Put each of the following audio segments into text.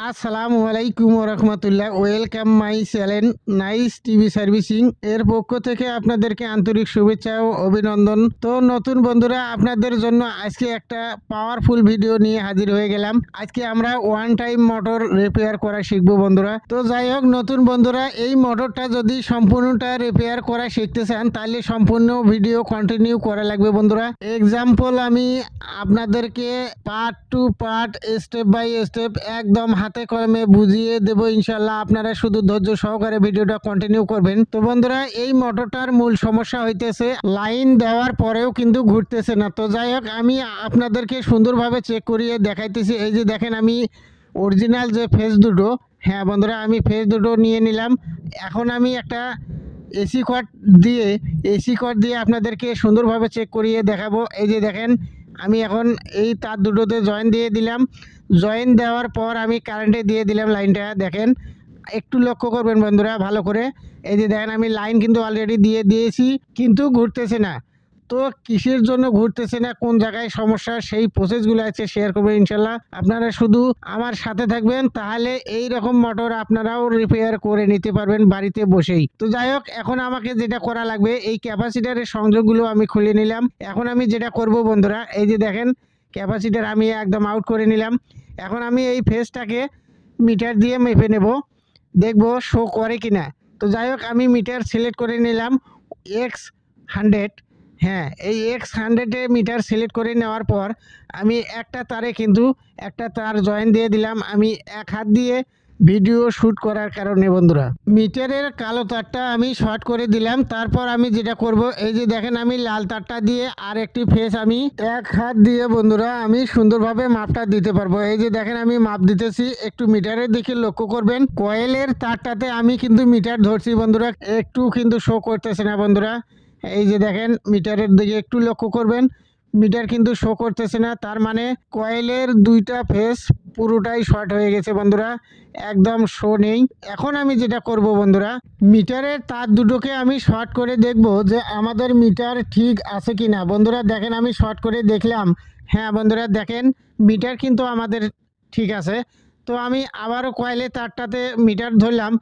আসসালামু আলাইকুম রহমতুল্লাহ welcome my channel nice TV servicing এর পক্ষ থেকে আপনাদেরকে আন্তরিক শুভেচ্ছা ও অভিনন্দন। তো নতুন বন্ধুরা, আপনাদের জন্য আজকে একটা পাওয়ারফুল ভিডিও নিয়ে হাজির হয়ে গেলাম। আজকে আমরা ওয়ান টাইম মোটর রিপেয়ার করা শিখব বন্ধুরা। তো যাই হোক, নতুন বন্ধুরা, এই মোটরটা যদি সম্পূর্ণটা রিপেয়ার করা শিখতে চান, তাহলে সম্পূর্ণ ভিডিও কন্টিনিউ করা লাগবে বন্ধুরা। এক্সাম্পল আমি আপনাদেরকে part two part step by step একদম হাতে কলমে বুঝিয়ে দেব ইনশাল্লাহ আপনারা শুধু ধৈর্য সহকারে ভিডিওটা কন্টিনিউ করবেন। তো বন্ধুরা, এই মোটরটার মূল সমস্যা হইতেছে, লাইন দেওয়ার পরেও কিন্তু ঘুরতেছে না। তো যাই হোক, আমি আপনাদেরকে সুন্দরভাবে চেক করিয়ে দেখাইতেছি। এই যে দেখেন আমি অরিজিনাল যে ফেস দুটো হ্যাঁ বন্ধুরা, আমি ফেস দুটো নিয়ে নিলাম। এখন আমি একটা এসি কট দিয়ে এসি কট দিয়ে আপনাদেরকে সুন্দরভাবে চেক করিয়ে দেখাবো। এই যে দেখেন, আমি এখন এই তার দুটোতে জয়েন দিয়ে দিলাম। জয়েন দেওয়ার পর আমি কারেন্টে দিয়ে দিলাম লাইনটা দেখেন, একটু লক্ষ্য করবেন বন্ধুরা, ভালো করে। এই যে দেখেন, আমি লাইন কিন্তু অলরেডি দিয়ে দিয়েছি, কিন্তু ঘুরতেছে না। তো কিসের জন্য ঘুরতেছে না, কোন জায়গায় সমস্যা, সেই প্রসেসগুলো আছে শেয়ার করবেন ইনশাল্লাহ আপনারা শুধু আমার সাথে থাকবেন, তাহলে এই রকম মোটর আপনারাও রিপেয়ার করে নিতে পারবেন বাড়িতে বসেই। তো যাই হোক, এখন আমাকে যেটা করা লাগবে, এই ক্যাপাসিটারের সংযোগগুলো আমি খুলে নিলাম। এখন আমি যেটা করব বন্ধুরা, এই যে দেখেন ক্যাপাসিটার আমি একদম আউট করে নিলাম। এখন আমি এই ফেসটাকে মিটার দিয়ে মেপে নেব। দেখব শো করে কি না। তো যাই হোক, আমি মিটার সিলেক্ট করে নিলাম। এক্স হান্ড্রেড হ্যাঁ এই এক্স হান্ড্রেডে মিটার সিলেক্ট করে নেওয়ার পর আমি একটা তারে কিন্তু একটা তার জয়েন দিয়ে দিলাম। আমি এক হাত দিয়ে ভিডিও শ্যুট করার কারণে, বন্ধুরা। মিটারের কালো তারটা আমি শর্ট করে দিলাম। তারপর আমি যেটা করব, এই যে দেখেন, আমি লাল তারটা দিয়ে আর একটি ফেস আমি এক হাত দিয়ে, বন্ধুরা, আমি সুন্দরভাবে মাপটা দিতে পারব। এই যে দেখেন, আমি মাপ দিতেছি। একটু মিটারের দিকে লক্ষ্য করবেন। কয়েলের তারটাতে আমি কিন্তু মিটার ধরছি, বন্ধুরা। একটু কিন্তু শো করতেছে না, বন্ধুরা। এই যে দেখেন, মিটারের দিকে একটু লক্ষ্য করবেন। মিটার কিন্তু শো করতেছে না। তার মানে কয়েলের দুইটা ফেস পুরোটাই শর্ট হয়ে গেছে বন্ধুরা। একদম শো নেই। এখন আমি যেটা করব বন্ধুরা, মিটারের তার দুটোকে আমি শর্ট করে দেখব যে আমাদের মিটার ঠিক আছে কি না বন্ধুরা, দেখেন আমি শর্ট করে দেখলাম। হ্যাঁ বন্ধুরা, দেখেন মিটার কিন্তু আমাদের ঠিক আছে। তো আমি আবারও কয়েলের তারটাতে মিটার ধরলাম।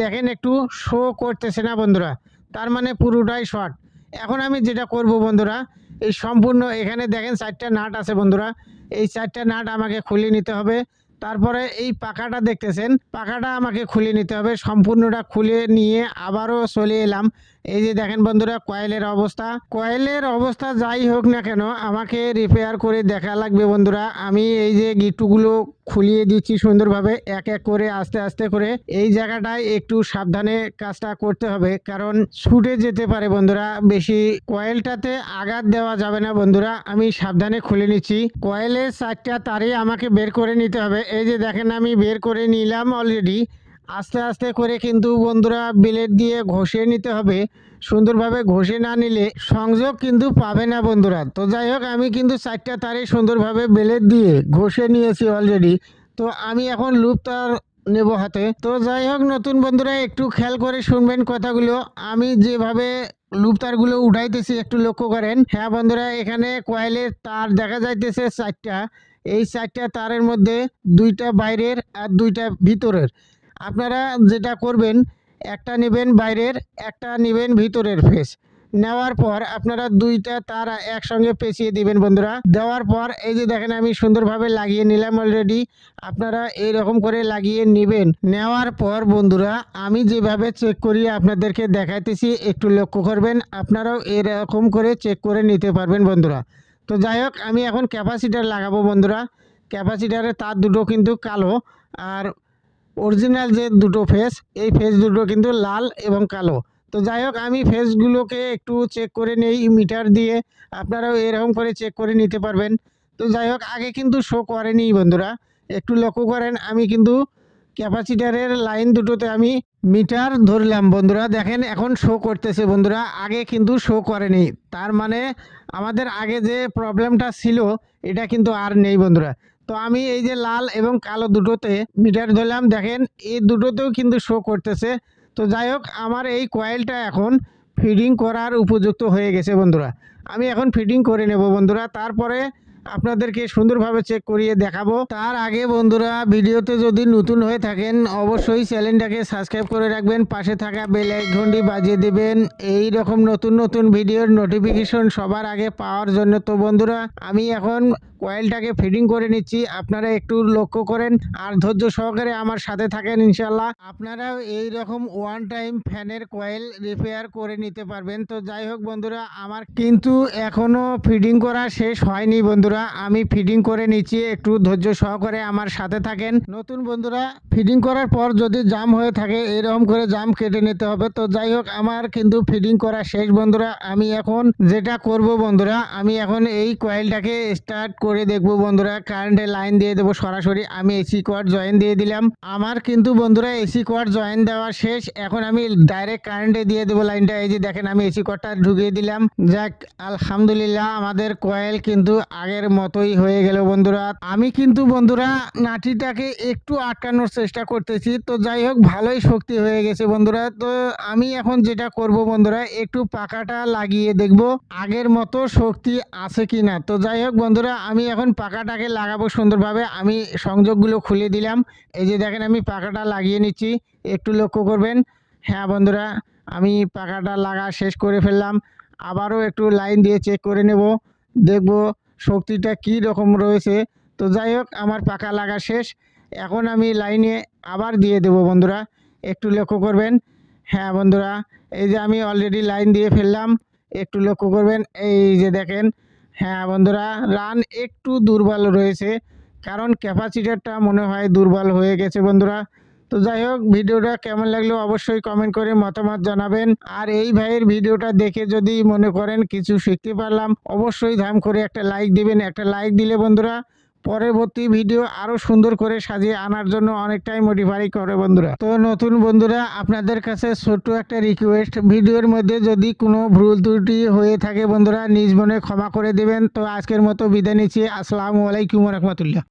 দেখেন একটু শো করতেছে না বন্ধুরা। তার মানে পুরোটাই শর্ট এখন আমি যেটা করব বন্ধুরা এই সম্পূর্ণ এখানে দেখেন চারটা নাট আছে বন্ধুরা। এই চারটা নাট আমাকে খুলে নিতে হবে। তারপরে এই পাখাটা দেখতেছেন, পাখাটা আমাকে খুলে নিতে হবে। সম্পূর্ণটা খুলে নিয়ে আবারও চলে এলাম। এই যে দেখেন বন্ধুরা, কয়েলের অবস্থা। কয়েলের অবস্থা যাই হোক না কেন, আমাকে রিপেয়ার করে দেখা লাগবে বন্ধুরা। আমি এই যে গিট্টুগুলো খুলিয়ে দিচ্ছি সুন্দরভাবে, এক এক করে, আস্তে আস্তে করে। এই জায়গাটায় একটু সাবধানে কাজটা করতে হবে, কারণ ছুটে যেতে পারে বন্ধুরা। বেশি কয়েলটাতে আঘাত দেওয়া যাবে না বন্ধুরা, আমি সাবধানে খুলে নিচ্ছি। কয়েলের চারটা তারে আমাকে বের করে নিতে হবে। এই যে দেখেন, আমি বের করে নিলাম অলরেডি আস্তে আস্তে করে কিন্তু বন্ধুরা বিলেট দিয়ে ঘষে নিতে হবে। সুন্দরভাবে ঘষে না নিলে সংযোগ কিন্তু পাবে না বন্ধুরা। তো যাই হোক, আমি কিন্তু চারটা তারে সুন্দরভাবে বেলেট দিয়ে ঘষে নিয়েছি অলরেডি তো আমি এখন লুপ তার নেব হাতে। তো যাই হোক, নতুন বন্ধুরা একটু খেয়াল করে শুনবেন কথাগুলো। আমি যেভাবে লুপ তারগুলো উঠাইতেছি, একটু লক্ষ্য করেন। হ্যাঁ বন্ধুরা, এখানে কয়েলের তার দেখা যাইতেছে চারটা। এই চারটা তারের মধ্যে দুইটা বাইরের আর দুইটা ভিতরের। আপনারা যেটা করবেন, একটা নেবেন বাইরের, একটা নেবেন ভিতরের ফেস নেওয়ার পর আপনারা দুইটা তার একসঙ্গে পেঁচিয়ে দিবেন বন্ধুরা। দেওয়ার পর এই যে দেখেন আমি সুন্দরভাবে লাগিয়ে নিলাম অলরেডি আপনারা এই রকম করে লাগিয়ে নেবেন। নেওয়ার পর বন্ধুরা, আমি যেভাবে চেক করি আপনাদেরকে দেখাইতেছি, একটু লক্ষ্য করবেন, আপনারাও এরকম করে চেক করে নিতে পারবেন বন্ধুরা। তো যাই হোক, আমি এখন ক্যাপাসিটার লাগাবো বন্ধুরা। ক্যাপাসিটারের তার দুটো কিন্তু কালো। আর অরিজিনাল যে দুটো ফেস এই ফেস দুটো কিন্তু লাল এবং কালো। তো যাই হোক, আমি ফেসগুলোকে একটু চেক করে নেই মিটার দিয়ে। আপনারাও এরকম করে চেক করে নিতে পারবেন। তো যাই হোক, আগে কিন্তু শো করেনি বন্ধুরা। একটু লক্ষ্য করেন, আমি কিন্তু ক্যাপাসিটারের লাইন দুটোতে আমি মিটার ধরলাম বন্ধুরা। দেখেন, এখন শো করতেছে বন্ধুরা। আগে কিন্তু শো করেনি। তার মানে আমাদের আগে যে প্রবলেমটা ছিল, এটা কিন্তু আর নেই বন্ধুরা। তো আমি এই যে লাল এবং কালো দুটোতে মিটার ধরলাম। দেখেন, এই দুটোতেও কিন্তু শো করতেছে। তো যাই হোক, আমার এই কয়েলটা এখন ফিডিং করার উপযুক্ত হয়ে গেছে বন্ধুরা। আমি এখন ফিডিং করে নেব বন্ধুরা। তারপরে আপনাদেরকে সুন্দরভাবে চেক করিয়ে দেখাবো। তার আগে বন্ধুরা, ভিডিওতে যদি নতুন হয়ে থাকেন, অবশ্যই চ্যানেলটাকে সাবস্ক্রাইব করে রাখবেন। পাশে থাকা বেল আইকনটি বাজিয়ে দেবেন। এই রকম নতুন নতুন ভিডিওর নোটিফিকেশন সবার আগে পাওয়ার জন্য। তো বন্ধুরা, আমি এখন কয়েলটাকে ফিটিং করে নিচ্ছি। আপনারা একটু লক্ষ্য করেন আর ধৈর্য সহকারে আমার সাথে থাকেন ইনশাল্লাহ আপনারাও এই রকম ওয়ান টাইম ফ্যানের কয়েল রিপেয়ার করে নিতে পারবেন। তো যাই হোক বন্ধুরা, আমার কিন্তু এখনও ফিটিং করা শেষ হয়নি বন্ধুরা। আমি ফিটিং করে নিচ্ছি। একটু ধৈর্য সহকারে আমার সাথে থাকেন। নতুন বন্ধুরা ফিটিং করার পর যদি জাম হয়ে থাকে, এরকম করে জাম কেটে নিতে হবে। তো যাই হোক, আমার কিন্তু ফিটিং করা শেষ বন্ধুরা। আমি এখন যেটা করব বন্ধুরা, আমি এখন এই কয়েলটাকে স্টার্ট করে দেখব বন্ধুরা। কারেন্টের লাইন দিয়ে দেবো সরাসরি। আমি এসি কোয়ার জয়েন দিয়ে দিলাম। আমার কিন্তু বন্ধুরা এসি কোয়ার জয়েন দেওয়া শেষ। এখন আমি ডাইরেক্ট কারেন্টে দিয়ে দেবো লাইনটা এই যে দেখেন, আমি এসি কোয়ারটা ঢুকিয়ে দিলাম। যাক, আলহামদুলিল্লাহ, আমাদের কয়েল কিন্তু আগের মতোই হয়ে গেল বন্ধুরা। আমি কিন্তু বন্ধুরা নাটিটাকে একটু আটকানোর চেষ্টা করতেছি। তো যাই হোক, ভালোই শক্তি হয়ে গেছে বন্ধুরা। তো আমি এখন যেটা করব বন্ধুরা, একটু পাকাটা লাগিয়ে দেখব আগের মতো শক্তি আছে কি না তো যাই হোক বন্ধুরা, আমি এখন পাকাটাকে লাগাবো সুন্দরভাবে। আমি সংযোগগুলো খুলে দিলাম। এই যে দেখেন, আমি পাকাটা লাগিয়ে নিচ্ছি। একটু লক্ষ্য করবেন। হ্যাঁ বন্ধুরা, আমি পাকাটা লাগা শেষ করে ফেললাম। আবারও একটু লাইন দিয়ে চেক করে নেব। দেখব শক্তিটা কী রকম রয়েছে? তো যাই হোক, আমার পাকা লাগা শেষ। এখন আমি লাইনে আবার দিয়ে দেব বন্ধুরা। একটু লক্ষ্য করবেন। হ্যাঁ বন্ধুরা, এই যে আমি অলরেডি লাইন দিয়ে ফেললাম। একটু লক্ষ্য করবেন, এই যে দেখেন। হ্যাঁ বন্ধুরা রান একটু দুর্বল রয়েছে। কারণ ক্যাপাসিটারটা মনে হয় দুর্বল হয়ে গেছে বন্ধুরা। তো যাই হোক, ভিডিওটা কেমন লাগল অবশ্যই কমেন্ট করে মতামত জানাবেন। আর এই ভাইয়ের ভিডিওটা দেখে যদি মনে করেন কিছু শিখতে পারলাম, অবশ্যই ধাম করে একটা লাইক দিবেন। একটা লাইক দিলে বন্ধুরা, পরবর্তী ভিডিও আরও সুন্দর করে সাজিয়ে আনার জন্য অনেকটাই মোটিফাই করে বন্ধুরা। তো নতুন বন্ধুরা, আপনাদের কাছে ছোট্ট একটা রিকোয়েস্ট ভিডিওর মধ্যে যদি কোনো ভুল ত্রুটি হয়ে থাকে বন্ধুরা, নিজ মনে ক্ষমা করে দেবেন। তো আজকের মতো বিদায় নিচ্ছি। আসসালামু আলাইকুম রহমতুল্লাহ।